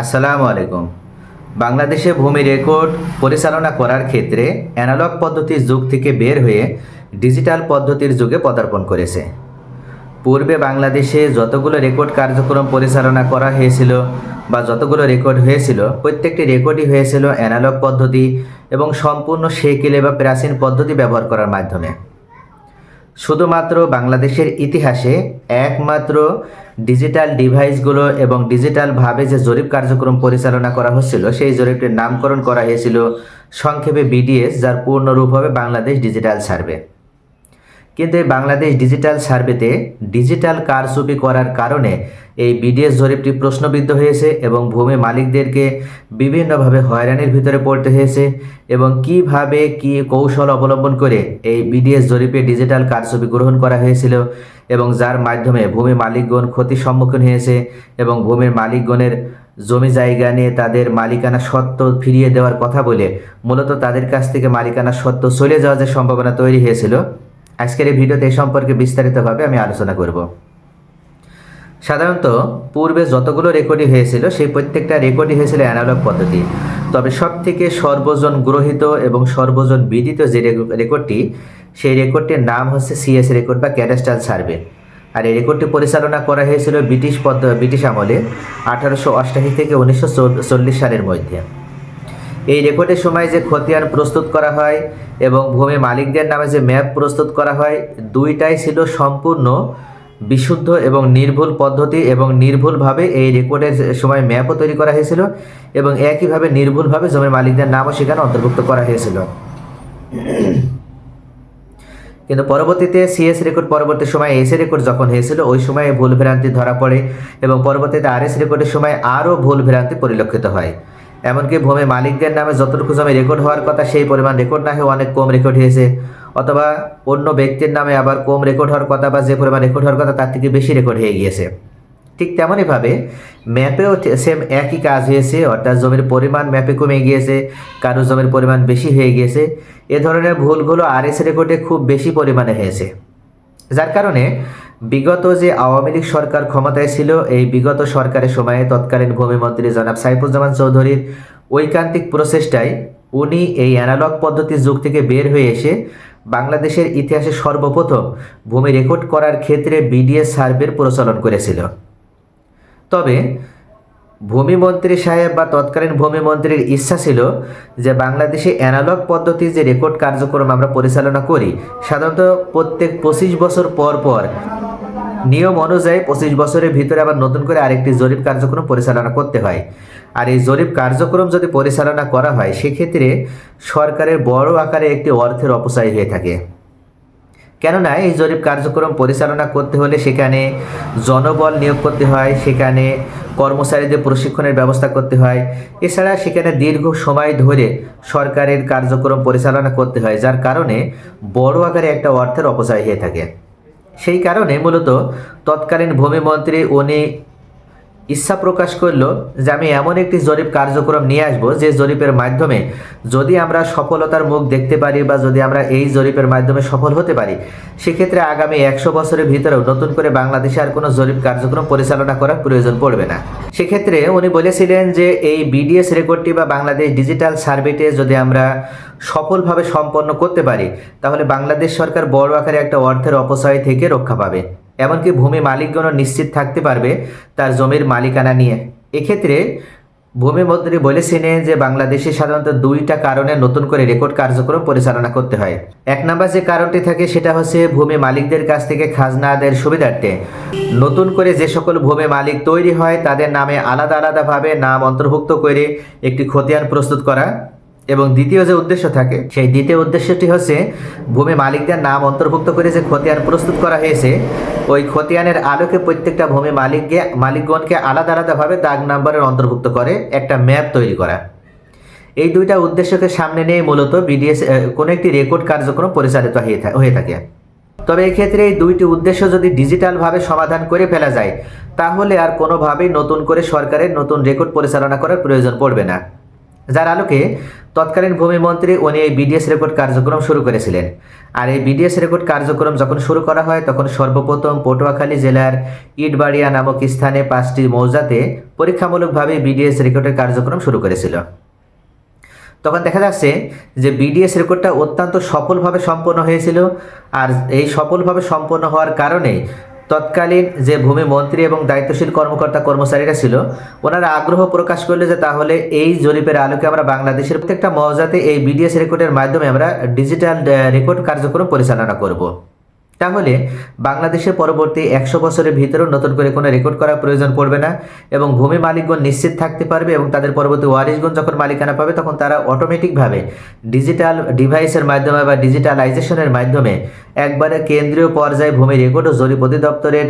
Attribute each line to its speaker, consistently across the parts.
Speaker 1: আসসালামু আলাইকুম। বাংলাদেশে ভূমি রেকর্ড পরিচালনা করার ক্ষেত্রে অ্যানালগ পদ্ধতির যুগ থেকে বের হয়ে ডিজিটাল পদ্ধতির যুগে পদার্পণ করেছে। পূর্বে বাংলাদেশে যতগুলো রেকর্ড কার্যক্রম পরিচালনা করা হয়েছিল বা যতগুলো রেকর্ড হয়েছিল, প্রত্যেকটি রেকর্ডই হয়েছিল অ্যানালগ পদ্ধতি এবং সম্পূর্ণ সেকেলে বা প্রাচীন পদ্ধতি ব্যবহার করার মাধ্যমে। শুধুমাত্র বাংলাদেশের ইতিহাসে একমাত্র ডিজিটাল ডিভাইসগুলো এবং ডিজিটালভাবে যে জরিপ কার্যক্রম পরিচালনা করা হচ্ছিল, সেই জরিপটির নামকরণ করা হয়েছিল সংক্ষেপে বিডিএস, যার পূর্ণরূপ হবে বাংলাদেশ ডিজিটাল সার্ভে। কিন্তু এই বাংলাদেশ ডিজিটাল সার্ভেতে ডিজিটাল কারচুপি করার কারণে এই বিডিএস জরিপটি প্রশ্নবিদ্ধ হয়েছে এবং ভূমি মালিকদেরকে বিভিন্নভাবে হয়রানির ভিতরে পড়তে হয়েছে এবং কীভাবে কি কৌশল অবলম্বন করে এই বিডিএস জরিপে ডিজিটাল কারচুপি গ্রহণ করা হয়েছিল এবং যার মাধ্যমে ভূমি মালিকগণ ক্ষতির সম্মুখীন হয়েছে এবং ভূমির মালিকগণের জমি জায়গা নিয়ে তাদের মালিকানা সত্ত্ব ফিরিয়ে দেওয়ার কথা বলে মূলত তাদের কাছ থেকে মালিকানা সত্ত্ব চলে যাওয়ার যে সম্ভাবনা তৈরি হয়েছিল আজকের এই ভিডিওতে এই সম্পর্কে বিস্তারিতভাবে আমি আলোচনা করব। সাধারণত পূর্বে যতগুলো রেকর্ডই হয়েছিল, সেই প্রত্যেকটা রেকর্ডই হয়েছিল অ্যানালগ পদ্ধতি। তবে সব থেকে সর্বজন গ্রহীত এবং সর্বজন বিদিত যে রেকর্ডটি সেই রেকর্ডটির নাম হচ্ছে সিএস রেকর্ড বা ক্যাডাস্ট্রাল সার্ভে আর এই রেকর্ডটি পরিচালনা করা হয়েছিল ব্রিটিশ পদ্ধ, ব্রিটিশ আমলে আঠারোশো অষ্টাশি থেকে উনিশশো চল্লিশ সালের মধ্যে। এই রেকর্ডের সময় যে খতিয়ান প্রস্তুত করা হয় এবং ভূমি মালিকদের নামে যে ম্যাপ প্রস্তুত করা হয়, দুইটাই ছিল সম্পূর্ণ বিশুদ্ধ এবং নির্ভুল পদ্ধতি এবং নির্ভুলভাবে এই রেকর্ডের সময় ম্যাপও তৈরি করা হয়েছিল এবং একইভাবে নির্ভুলভাবে জমির মালিকদের নামও সেখানে অন্তর্ভুক্ত করা হয়েছিল। কিন্তু পরবর্তীতে সিএস রেকর্ড পরবর্তী সময় এস রেকর্ড যখন হয়েছিল, ওই সময়ে ভুল ভ্রান্তি ধরা পড়ে এবং পরবর্তীতে আর এস রেকর্ডের সময় আরও ভুল ভ্রান্তি পরিলক্ষিত হয়। এমনকি ভূমি মালিকদের নামে যতটুকু জমি রেকর্ড হওয়ার কথা, সেই পরিমাণ রেকর্ড না হয়ে অনেক কম রেকর্ড হয়েছে। অথবা অন্য ব্যক্তির নামে আবার কম রেকর্ড হওয়ার কথা বা যে পরিমাণ রেকর্ড হওয়ার কথা, তার থেকে বেশি রেকর্ড হয়ে গিয়েছে। ঠিক তেমনইভাবে ম্যাপেও সেম একই কাজ হয়েছে, অর্থাৎ জমির পরিমাণ ম্যাপে কমে গিয়েছে, কারও জমির পরিমাণ বেশি হয়ে গিয়েছে। এ ধরনের ভুলগুলো আর এস রেকর্ডে খুব বেশি পরিমাণে হয়েছে। যার কারণে বিগত যে আওয়ামী লীগ সরকার ক্ষমতায় ছিল, এই বিগত সরকারের সময়ে তৎকালীন ভূমিমন্ত্রী জনাব সাইফুজ্জামান চৌধুরীর ঐকান্তিক প্রচেষ্টায় উনি এই অ্যানালগ পদ্ধতির যুগ থেকে বের হয়ে এসে বাংলাদেশের ইতিহাসে সর্বপ্রথম ভূমি রেকর্ড করার ক্ষেত্রে বিডিএস সার্ভের প্রচলন করেছিল। তবে ভূমিমন্ত্রী সাহেব বা তৎকালীন ভূমিমন্ত্রীর ইচ্ছা ছিল যে বাংলাদেশে অ্যানালগ পদ্ধতি যে রেকর্ড কার্যক্রম আমরা পরিচালনা করি, সাধারণত প্রত্যেক পঁচিশ বছর পর পর নিয়ম অনুযায়ী পঁচিশ বছরের ভিতরে আবার নতুন করে আরেকটি জরিপ কার্যক্রম পরিচালনা করতে হয়। আর এই জরিপ কার্যক্রম যদি পরিচালনা করা হয়, সেক্ষেত্রে সরকারের বড় আকারে একটি অর্থের অপচয় হয়ে থাকে। কেননা এই জরিপ কার্যক্রম পরিচালনা করতে হলে সেখানে জনবল নিয়োগ করতে হয়, সেখানে কর্মচারীদের প্রশিক্ষণের ব্যবস্থা করতে হয়। এছাড়া সেখানে দীর্ঘ সময় ধরে সরকারের কার্যক্রম পরিচালনা করতে হয়, যার কারণে বড় আকারে একটা অর্থের অপচয় হয়ে থাকে। সেই কারণে মূলত তৎকালীন ভূমিমন্ত্রী উনি ইচ্ছা প্রকাশ করল যে আমি এমন একটি জরিপ কার্যক্রম নিয়ে আসব যে জরিপের মাধ্যমে যদি আমরা সফলতার মুখ দেখতে পারি বা যদি আমরা এই জরিপের মাধ্যমে সফল হতে পারি, সেক্ষেত্রে আগামী একশো বছরের ভিতরেও নতুন করে বাংলাদেশে আর কোনো জরিপ কার্যক্রম পরিচালনা করার প্রয়োজন পড়বে না। সেক্ষেত্রে উনি বলেছিলেন যে এই বিডিএস রেকর্ডটি বা বাংলাদেশ ডিজিটাল সার্ভেতে যদি আমরা সফলভাবে সম্পন্ন করতে পারি, তাহলে বাংলাদেশ সরকার বড় আকারে একটা অর্থের অপচয় থেকে রক্ষা পাবে। এমনকি ভূমি মালিকগণও নিশ্চিত থাকতে পারবে তার জমির মালিকানা নিয়ে। এক্ষেত্রে ভূমিমন্ত্রী বলেছিলেন যে বাংলাদেশে সাধারণত দুইটা কারণে নতুন করে রেকর্ড কার্যক্রম পরিচালনা করতে হয়। এক নম্বর যে কারণটি থাকে সেটা হচ্ছে ভূমি মালিকদের কাছ থেকে খাজনা আদায়ের সুবিধার্থে। নতুন করে যে সকল ভূমি মালিক তৈরি হয় তাদের নামে আলাদা আলাদাভাবে নাম অন্তর্ভুক্ত করে একটি খতিয়ান প্রস্তুত করা এবং দ্বিতীয় যে উদ্দেশ্য থাকে, সেই দ্বিতীয় উদ্দেশ্যটি হচ্ছে ভূমি মালিকদের নাম অন্তর্ভুক্ত করে যে খতিয়ান প্রস্তুত করা হয়েছে, ওই খতিয়ানের আলোকে প্রত্যেকটা ভূমি মালিককে, মালিকগণকে আলাদা আলাদাভাবে দাগ নাম্বারের অন্তর্ভুক্ত করে একটা ম্যাপ তৈরি করা। এই দুইটা উদ্দেশ্যকে সামনে নিয়ে মূলত বিডিএস কোনো একটি রেকর্ড কার্যক্রম পরিচালিত হয়ে থাকে। তবে এক্ষেত্রে এই দুইটি উদ্দেশ্য যদি ডিজিটালভাবে সমাধান করে ফেলা যায়, তাহলে আর কোনোভাবেই নতুন করে সরকারের নতুন রেকর্ড পরিচালনা করার প্রয়োজন পড়বে না। যার আলোকে তৎকালীন ভূমিমন্ত্রী উনি এই বিডিএস রেকর্ড কার্যক্রম শুরু করেছিলেন। আর এই বিডিএস রেকর্ড কার্যক্রম যখন শুরু করা হয়, তখন সর্বপ্রথম পটুয়াখালী জেলার ইটবাড়িয়া নামক স্থানে পাঁচটি মৌজাতে পরীক্ষামূলকভাবে বিডিএস রেকর্ডের কার্যক্রম শুরু করেছিল। তখন দেখা যাচ্ছে যে বিডিএস রেকর্ডটা অত্যন্ত সফলভাবে সম্পন্ন হয়েছিল। আর এই সফলভাবে সম্পন্ন হওয়ার কারণে তৎকালীন যে ভূমি মন্ত্রী এবং দায়িত্বশীল কর্মকর্তা কর্মচারীরা ছিল, ওনারা আগ্রহ প্রকাশ করলে যে তাহলে এই জরিপের আলোকে আমরা বাংলাদেশের প্রত্যেকটা মৌজাতে এই বিডিএস রেকর্ডের মাধ্যমে আমরা ডিজিটাল রেকর্ড কার্যক্রম পরিচালনা করব। তাহলে বাংলাদেশে পরবর্তী একশো বছরের ভিতরেও নতুন করে কোনো রেকর্ড করার প্রয়োজন পড়বে না এবং ভূমি মালিকগণ নিশ্চিত থাকতে পারবে এবং তাদের পরবর্তী ওয়ারিশগণ যখন মালিকানা পাবে, তখন তারা অটোমেটিকভাবে ডিজিটাল ডিভাইসের মাধ্যমে বা ডিজিটালাইজেশনের মাধ্যমে একবারে কেন্দ্রীয় পর্যায়ে ভূমি রেকর্ড ও জরিপ অধিদপ্তরের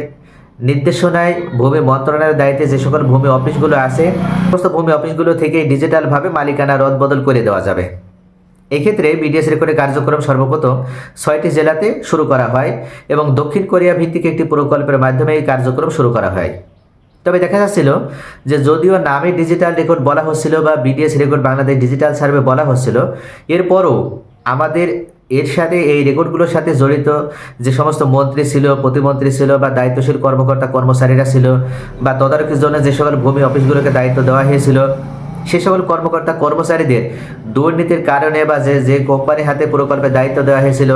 Speaker 1: নির্দেশনায় ভূমি মন্ত্রণালয়ের দায়িত্বে যে সকল ভূমি অফিসগুলো আছে, সমস্ত ভূমি অফিসগুলো থেকে ডিজিটালভাবে মালিকানা রদবদল করে দেওয়া যাবে। এক্ষেত্রে বিডিএস রেকর্ডের কার্যক্রম সর্বপ্রথম ছয়টি জেলাতে শুরু করা হয় এবং দক্ষিণ কোরিয়া ভিত্তিক একটি প্রকল্পের মাধ্যমে এই কার্যক্রম শুরু করা হয়। তবে দেখা যাচ্ছিল যে যদিও নামে ডিজিটাল রেকর্ড বলা হচ্ছিল বা BDS record Bangladesh digital survey বলা হচ্ছিল, এরপরও আমাদের এর সাথে এই রেকর্ডগুলোর সাথে জড়িত যে সমস্ত মন্ত্রী ছিল, প্রতিমন্ত্রী ছিল বা দায়িত্বশীল কর্মকর্তা কর্মচারীরা ছিল বা তদারকির জন্য যে সকল ভূমি অফিসগুলোকে দায়িত্ব দেওয়া হয়েছিল সে সকল কর্মকর্তা, কর্মচারীদের দুর্নীতির কারণে বা যে যে কোম্পানি হাতে প্রকল্পে দায়িত্ব দেওয়া হয়েছিল,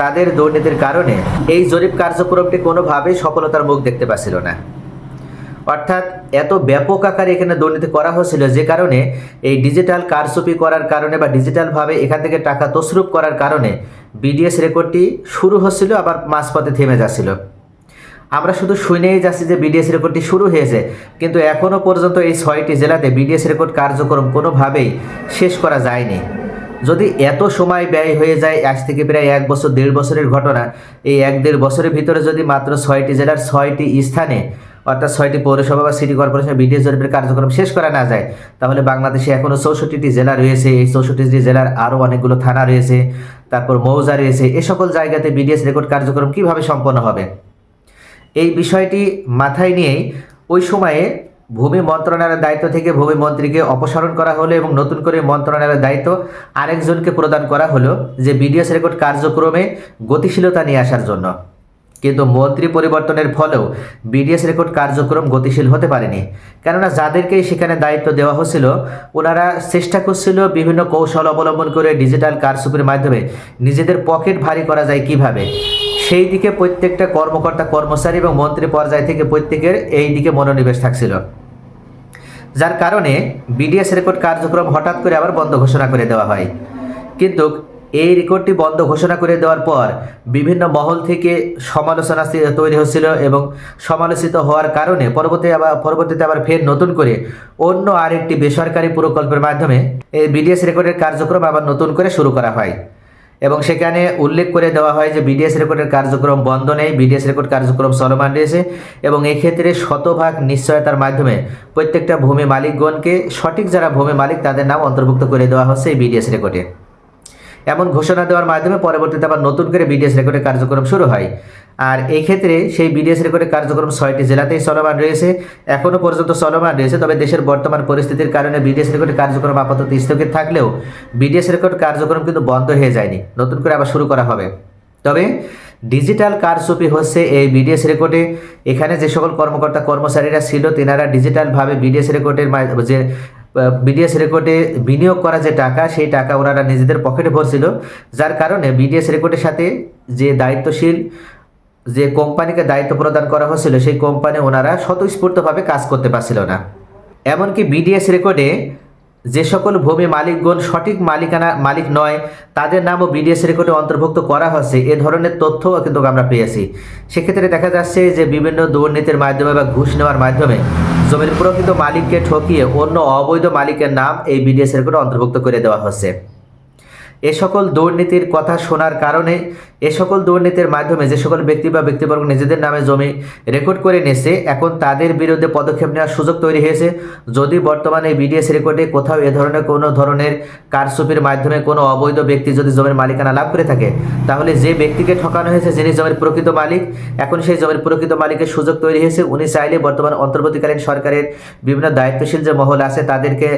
Speaker 1: তাদের দুর্নীতির কারণে এই জরিপ কার্যক্রমটি কোনোভাবেই সফলতার মুখ দেখতে পাচ্ছিল না। অর্থাৎ এত ব্যাপক আকারে এখানে দুর্নীতি করা হয়েছিল যে কারণে এই ডিজিটাল কারচুপি করার কারণে বা ডিজিটালভাবে এখান থেকে টাকা তসরুপ করার কারণে বিডিএস রেকর্ডটি শুরু হচ্ছিল, আবার মাঝপথে থেমে যাচ্ছিল। আমরা শুধু শুনেই যাচ্ছি যে বিডিএস রেকর্ডটি শুরু হয়েছে, কিন্তু এখনও পর্যন্ত এই ছয়টি জেলাতে বিডিএস রেকর্ড কার্যক্রম কোনোভাবেই শেষ করা যায়নি। যদি এত সময় ব্যয় হয়ে যায়, আজ থেকে প্রায় এক বছর, দেড় বছরের ঘটনা, এই এক দেড় বছরের ভিতরে যদি মাত্র ছয়টি জেলার ছয়টি স্থানে, অর্থাৎ ছয়টি পৌরসভা বা সিটি কর্পোরেশন বিডিএস জরিপের কার্যক্রম শেষ করা না যায়, তাহলে বাংলাদেশে এখনও চৌষট্টিটি জেলা রয়েছে। এই চৌষট্টিটি জেলার আরও অনেকগুলো থানা রয়েছে, তারপর মৌজা রয়েছে। এ সকল জায়গাতে বিডিএস রেকর্ড কার্যক্রম কীভাবে সম্পন্ন হবে? এই বিষয়টি মাথায় নিয়েই ওই সময়ে ভূমি মন্ত্রণালয়ের দায়িত্ব থেকে ভূমি মন্ত্রীকে অপসারণ করা হলো এবং নতুন করে মন্ত্রণালয়ের দায়িত্ব আরেকজনকে প্রদান করা হলো যে বিডিএস রেকর্ড কার্যক্রমে গতিশীলতা নিয়ে আসার জন্য। কিন্তু মন্ত্রী পরিবর্তনের ফলেও বিডিএস রেকর্ড কার্যক্রম গতিশীল হতে পারেনি। কেননা যাদেরকে সেখানে দায়িত্ব দেওয়া হচ্ছিল, ওনারা চেষ্টা করছিল বিভিন্ন কৌশল অবলম্বন করে ডিজিটাল কারসুপির মাধ্যমে নিজেদের পকেট ভারী করা যায় কীভাবে। সেই দিকে প্রত্যেকটা কর্মকর্তা, কর্মচারী এবং মন্ত্রী পর্যায় থেকে প্রত্যেকের এই দিকে মনোনিবেশ থাকছিল। যার কারণে বিডিএস রেকর্ড কার্যক্রম হঠাৎ করে আবার বন্ধ ঘোষণা করে দেওয়া হয়। কিন্তু এই রেকর্ডটি বন্ধ ঘোষণা করে দেওয়ার পর বিভিন্ন মহল থেকে সমালোচনা তৈরি হচ্ছিল এবং সমালোচিত হওয়ার কারণে পরবর্তী আবার, পরবর্তীতে আবার ফের নতুন করে অন্য আরেকটি বেসরকারি প্রকল্পের মাধ্যমে এই বিডিএস রেকর্ডের কার্যক্রম আবার নতুন করে শুরু করা হয়। এবং সেখানে উল্লেখ করে দেওয়া হয় যে বিডিএস রেকর্ডের কার্যক্রম বন্ধ নেই, বিডিএস রেকর্ড কার্যক্রম চলমান রয়েছে এবং এক্ষেত্রে শতভাগ নিশ্চয়তার মাধ্যমে প্রত্যেকটা ভূমি মালিকগণকে, সঠিক যারা ভূমি মালিক তাদের নাম অন্তর্ভুক্ত করে দেওয়া হচ্ছে এই বিডিএস রেকর্ডে। এমন ঘোষণা দেওয়ার মাধ্যমে পরবর্তীতে আবার নতুন করে বিডিএস রেকর্ডের কার্যক্রম শুরু হয়। আর এই ক্ষেত্রে সেই বিডিএস রেকর্ডের কার্যক্রম ছয়টি জেলাতেই চলমান রয়েছে। এখনও পর্যন্ত চলমান রয়েছে, তবে দেশের বর্তমান পরিস্থিতির কারণে বিডিএস রেকর্ডের কার্যক্রম আপাতত স্থগিত থাকলেও বিডিএস রেকর্ড কার্যক্রম কিন্তু বন্ধ হয়ে যায়নি। নতুন করে আবার শুরু করা হবে। তবে ডিজিটাল কারচুপি হচ্ছে এই বিডিএস রেকর্ডে। এখানে যে সকল কর্মকর্তা কর্মচারীরা ছিল, তেনারা ডিজিটালভাবে বিডিএস রেকর্ডের যে বিডিএস রেকর্ডে বিনিয়োগ করা যে টাকা, সেই টাকা ওনারা নিজেদের পকেটে ভরছিল। যার কারণে বিডিএস রেকর্ডের সাথে যে দায়িত্বশীল যে কোম্পানিকে দায়িত্ব প্রদান করা হচ্ছিল সেই কোম্পানি ওনারা স্বতঃস্ফূর্তভাবে কাজ করতে পারছিল না। এমনকি বিডিএস রেকর্ডে যে সকল ভূমি মালিকগণ সঠিক মালিকানা, মালিক নয়, তাদের নামও বিডিএস রেকর্ডে অন্তর্ভুক্ত করা হচ্ছে এ ধরনের তথ্যও কিন্তু আমরা পেয়েছি। সেক্ষেত্রে দেখা যাচ্ছে যে বিভিন্ন দুর্নীতির মাধ্যমে বা ঘুষ নেওয়ার মাধ্যমে জমির প্রকৃত মালিককে ঠকিয়ে অন্য অবৈধ মালিকের নাম এই বিডিএস রেকর্ডে অন্তর্ভুক্ত করে দেওয়া হচ্ছে এ সকল দুর্নীতির কথা শোনার কারণে, এ সকল দুর্নীতির মাধ্যমে যে সকল ব্যক্তি বা ব্যক্তিবর্গ নিজেদের নামে জমি রেকর্ড করে নিয়েছে, এখন তাদের বিরুদ্ধে পদক্ষেপ নেওয়ার সুযোগ তৈরি হয়েছে। যদি বর্তমানে বিডিএস রেকর্ডে কোথাও এ ধরনের কোনো ধরনের কারচুপির মাধ্যমে কোনো অবৈধ ব্যক্তি যদি জমির মালিকানা লাভ করে থাকে, তাহলে যে ব্যক্তিকে ঠকানো হয়েছে যিনি জমির প্রকৃত মালিক, এখন সেই জমির প্রকৃত মালিকের সুযোগ তৈরি হয়েছে। উনি চাইলে বর্তমান অন্তর্বর্তীকালীন সরকারের বিভিন্ন দায়িত্বশীল যে মহল আছে, তাদেরকে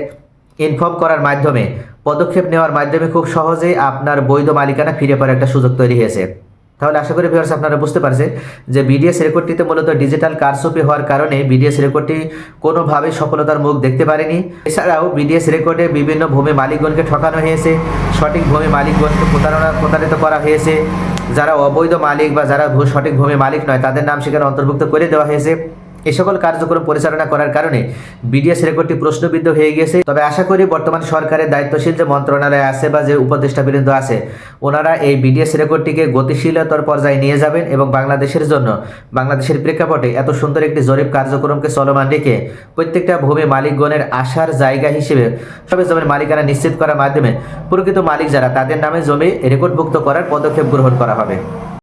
Speaker 1: ইনফর্ম করার মাধ্যমে পদক্ষেপ নেওয়ার মাধ্যমে খুব সহজেই আপনার বৈধ মালিকানা ফিরে পাওয়ার একটা সুযোগ তৈরি হয়েছে। তাহলে আশা করি ভিউয়ার্স আপনারা বুঝতে পারছেন যে বিডিএস রেকর্ডটিতে মূলত ডিজিটাল কারসপি হওয়ার কারণে বিডিএস রেকর্ডটি কোনোভাবে সফলতার মুখ দেখতে পারেনি। এছাড়াও বিডিএস রেকর্ডে বিভিন্ন ভূমি মালিকগণকে ঠকানো হয়েছে, সঠিক ভূমি মালিকগণকে প্রতারণা প্রতারিত করা হয়েছে। যারা অবৈধ মালিক বা যারা সঠিক ভূমি মালিক নয়, তাদের নাম সেখানে অন্তর্ভুক্ত করে দেওয়া হয়েছে। এই সকল কার্যক্রম পরিচালনা করার কারণে বিডিএস রেকর্ডটি প্রশ্নবিদ্ধ হয়ে গিয়েছে। তবে আশা করি বর্তমান সরকারের দায়িত্বশীল যে মন্ত্রণালয় আছে বা যে উপদেষ্টা উপদেষ্টাবৃন্দ আছে, ওনারা এই বিডিএস রেকর্ডটিকে গতিশীলতার পর্যায়ে নিয়ে যাবেন এবং বাংলাদেশের জন্য, বাংলাদেশের প্রেক্ষাপটে এত সুন্দর একটি জরিপ কার্যক্রমকে চলমান রেখে প্রত্যেকটা ভূমি মালিকগণের আসার জায়গা হিসেবে সবে জমির মালিকানা নিশ্চিত করার মাধ্যমে প্রকৃত মালিক যারা, তাদের নামে জমি রেকর্ডভুক্ত করার পদক্ষেপ গ্রহণ করা হবে।